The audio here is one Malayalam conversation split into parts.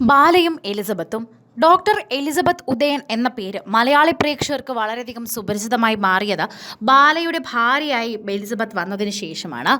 ബാലയും എലിസബത്തും ഡോക്ടർ എലിസബത്ത് ഉദയൻ എന്ന പേര് മലയാളി പ്രേക്ഷകർക്ക് വളരെയധികം സുപരിചിതമായി മാറിയത് ബാലയുടെ ഭാര്യയായി എലിസബത്ത് വന്നതിന് ശേഷമാണ്.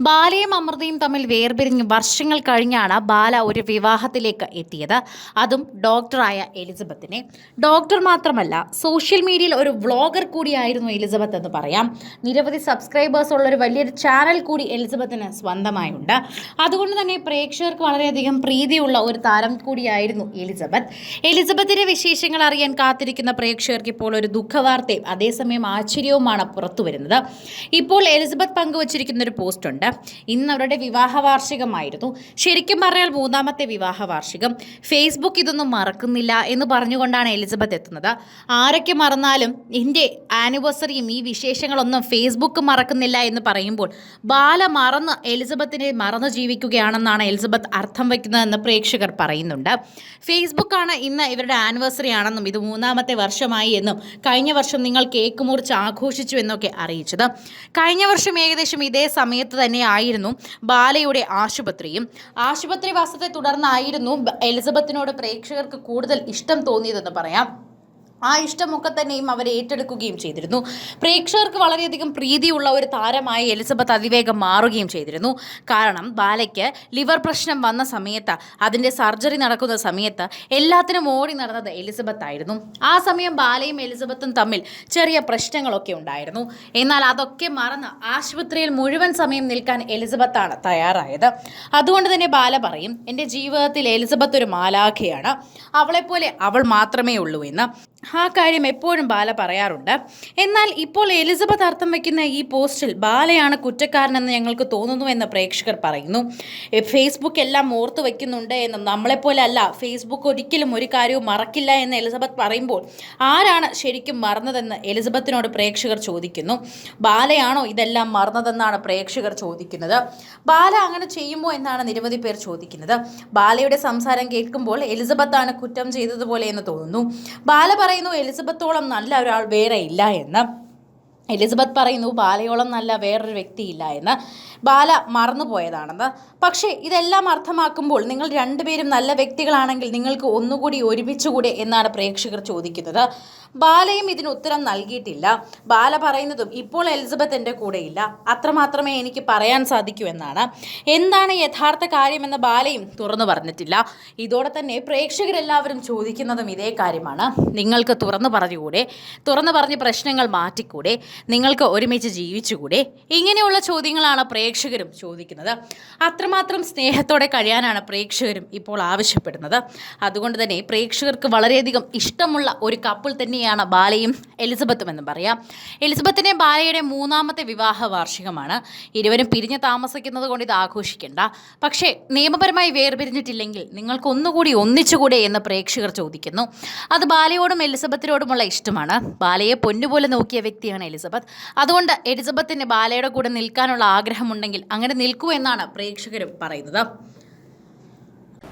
ബാലയും അമൃതയും തമ്മിൽ വേർപിരിഞ്ഞ് വർഷങ്ങൾ കഴിഞ്ഞാണ് ബാല ഒരു വിവാഹത്തിലേക്ക് എത്തിയത്. അതും ഡോക്ടറായ എലിസബത്തിനെ. ഡോക്ടർ മാത്രമല്ല സോഷ്യൽ മീഡിയയിൽ ഒരു വ്ളോഗർ കൂടിയായിരുന്നു എലിസബത്ത് എന്ന് പറയാം. നിരവധി സബ്സ്ക്രൈബേഴ്സ് ഉള്ള ഒരു വലിയൊരു ചാനൽ കൂടി എലിസബത്തിന് സ്വന്തമായുണ്ട്. അതുകൊണ്ട് തന്നെ പ്രേക്ഷകർക്ക് വളരെയധികം പ്രീതിയുള്ള ഒരു താരം കൂടിയായിരുന്നു എലിസബത്ത്. എലിസബത്തിന്റെ വിശേഷങ്ങൾ അറിയാൻ കാത്തിരിക്കുന്ന പ്രേക്ഷകർക്ക് ഇപ്പോൾ ഒരു ദുഃഖവാർത്തയും അതേസമയം ആശ്ചര്യവുമാണ് പുറത്തു വരുന്നത്. ഇപ്പോൾ എലിസബത്ത് പങ്കുവച്ചിരിക്കുന്ന ഒരു പോസ്റ്റ് ഉണ്ട് ഇന്ന് അവരുടെ വിവാഹ വാർഷികമായിരുന്നു ശരിക്കും പറഞ്ഞാൽ മൂന്നാമത്തെ വിവാഹ വാർഷികം ഫേസ്ബുക്ക് ഇതൊന്നും മറക്കുന്നില്ല എന്ന് പറഞ്ഞുകൊണ്ടാണ് എലിസബത്ത് എത്തുന്നത്. ആരൊക്കെ മറന്നാലും എന്റെ ആനിവേഴ്സറിയും ഈ വിശേഷങ്ങളൊന്നും ഫേസ്ബുക്ക് മറക്കുന്നില്ല എന്ന് പറയുമ്പോൾ ബാല മറന്ന് എലിസബത്തിനെ മറന്നു ജീവിക്കുകയാണെന്നാണ് എലിസബത്ത് അർത്ഥം വയ്ക്കുന്നതെന്ന് പ്രേക്ഷകർ പറയുന്നുണ്ട്. ഫേസ്ബുക്കാണ് ഇന്ന് ഇവരുടെ ആനിവേഴ്സറി ആണെന്നും ഇത് മൂന്നാമത്തെ വർഷമായി എന്നും കഴിഞ്ഞ വർഷം നിങ്ങൾ കേക്ക് മുറിച്ച് ആഘോഷിച്ചു എന്നൊക്കെ അറിയിച്ചത്. കഴിഞ്ഞ വർഷം ഏകദേശം ഇതേ സമയത്ത് തന്നെ ആയിരുന്നു ബാലയുടെ ആശുപത്രിയും. ആശുപത്രി വാസത്തെ തുടർന്നായിരുന്നു എലിസബത്തിനോട് പ്രേക്ഷകർക്ക് കൂടുതൽ ഇഷ്ടം തോന്നിയതെന്ന് പറയാം. ആ ഇഷ്ടമൊക്കെ തന്നെയും അവർ ഏറ്റെടുക്കുകയും ചെയ്തിരുന്നു. പ്രേക്ഷകർക്ക് വളരെയധികം പ്രീതിയുള്ള ഒരു താരമായി എലിസബത്ത് അതിവേഗം മാറുകയും ചെയ്തിരുന്നു. കാരണം ബാലയ്ക്ക് ലിവർ പ്രശ്നം വന്ന സമയത്ത് അതിന്റെ സർജറി നടക്കുന്ന സമയത്ത് എല്ലാത്തിനും ഓടി നടന്നത് എലിസബത്ത് ആയിരുന്നു. ആ സമയം ബാലയും എലിസബത്തും തമ്മിൽ ചെറിയ പ്രശ്നങ്ങളൊക്കെ ഉണ്ടായിരുന്നു. എന്നാൽ അതൊക്കെ മറന്ന് ആശുപത്രിയിൽ മുഴുവൻ സമയം നിൽക്കാൻ എലിസബത്താണ് തയ്യാറായത്. അതുകൊണ്ട് തന്നെ ബാല പറയും എന്റെ ജീവിതത്തിൽ എലിസബത്ത് ഒരു മാലാഖയാണ്. അവളെപ്പോലെ അവൾ മാത്രമേ ഉള്ളൂ എന്ന്. ആ കാര്യം എപ്പോഴും ബാല പറയാറുണ്ട്. എന്നാൽ ഇപ്പോൾ എലിസബത്ത് അർത്ഥം വയ്ക്കുന്ന ഈ പോസ്റ്റിൽ ബാലയാണ് കുറ്റക്കാരനെന്ന് ഞങ്ങൾക്ക് തോന്നുന്നു എന്ന് പ്രേക്ഷകർ പറയുന്നു. ഫേസ്ബുക്ക് എല്ലാം ഓർത്ത് വയ്ക്കുന്നുണ്ട് എന്ന് നമ്മളെപ്പോലെ അല്ല ഫേസ്ബുക്ക് ഒരിക്കലും ഒരു കാര്യവും മറക്കില്ല എന്ന് എലിസബത്ത് പറയുമ്പോൾ ആരാണ് ശരിക്കും മറന്നതെന്ന് എലിസബത്തിനോട് പ്രേക്ഷകർ ചോദിക്കുന്നു. ബാലയാണോ ഇതെല്ലാം മറന്നതെന്നാണ് പ്രേക്ഷകർ ചോദിക്കുന്നത്. ബാല അങ്ങനെ ചെയ്യുമോ എന്നാണ് നിരവധി പേർ ചോദിക്കുന്നത്. ബാലയുടെ സംസാരം കേൾക്കുമ്പോൾ എലിസബത്താണ് കുറ്റം ചെയ്തതുപോലെ എന്ന് തോന്നുന്നു. ബാല പറയുന്നു എലിസബത്തോളം നല്ല ഒരാൾ വേറെ ഇല്ല എന്ന്. എലിസബത്ത് പറയുന്നു ബാലയോളം നല്ല വേറൊരു വ്യക്തിയില്ല എന്ന്. ബാല മറന്നുപോയതാണെന്ന് പക്ഷേ ഇതെല്ലാം അർത്ഥമാക്കുമ്പോൾ നിങ്ങൾ രണ്ടുപേരും നല്ല വ്യക്തികളാണെങ്കിൽ നിങ്ങൾക്ക് ഒന്നുകൂടി ഒരുമിച്ചുകൂടെ എന്നാണ് പ്രേക്ഷകർ ചോദിക്കുന്നത്. ബാലയും ഇതിന് ഉത്തരം നൽകിയിട്ടില്ല. ബാല പറയുന്നതും ഇപ്പോൾ എലിസബത്ത് എന്റെ കൂടെയില്ല. അത്രമാത്രമേ എനിക്ക് പറയാൻ സാധിക്കൂ എന്നാണ്. എന്താണ് യഥാർത്ഥ കാര്യമെന്ന് ബാലയും തുറന്നു പറഞ്ഞിട്ടില്ല. ഇതോടെ തന്നെ പ്രേക്ഷകരെല്ലാവരും ചോദിക്കുന്നതും ഇതേ കാര്യമാണ്. നിങ്ങൾക്ക് തുറന്നു പറഞ്ഞുകൂടെ? തുറന്നു പറഞ്ഞ് പ്രശ്നങ്ങൾ മാറ്റിക്കൂടെ? നിങ്ങൾക്ക് ഒരുമിച്ച് ജീവിച്ചുകൂടെ? ഇങ്ങനെയുള്ള ചോദ്യങ്ങളാണ് പ്രേക്ഷകരും ചോദിക്കുന്നത്. അത്രമാത്രം സ്നേഹത്തോടെ കഴിയാനാണ് പ്രേക്ഷകരും ഇപ്പോൾ ആവശ്യപ്പെടുന്നത്. അതുകൊണ്ട് തന്നെ പ്രേക്ഷകർക്ക് വളരെയധികം ഇഷ്ടമുള്ള ഒരു കപ്പിൾ തന്നെയാണ് ബാലയും എലിസബത്തും എന്ന് പറയാം. എലിസബത്തിന്റെ ബാലയുടെ മൂന്നാമത്തെ വിവാഹ വാർഷികമാണ്. ഇരുവരും പിരിഞ്ഞ് താമസിക്കുന്നത് കൊണ്ട് ഇത് ആഘോഷിക്കേണ്ട. പക്ഷേ നിയമപരമായി വേർപിരിഞ്ഞിട്ടില്ലെങ്കിൽ നിങ്ങൾക്ക് ഒന്നുകൂടി ഒന്നിച്ചുകൂടെ എന്ന് പ്രേക്ഷകർ ചോദിക്കുന്നു. അത് ബാലയോടും എലിസബത്തിനോടുമുള്ള ഇഷ്ടമാണ്. ബാലയെ പൊന്നുപോലെ നോക്കിയ വ്യക്തിയാണ് എലിസബത്ത്. അതുകൊണ്ട് എലിസബത്തിന് ബാലയുടെ കൂടെ നിൽക്കാനുള്ള ആഗ്രഹമുണ്ടെങ്കിൽ അങ്ങനെ നിൽക്കൂ എന്നാണ് പ്രേക്ഷകർ പറയുന്നത്.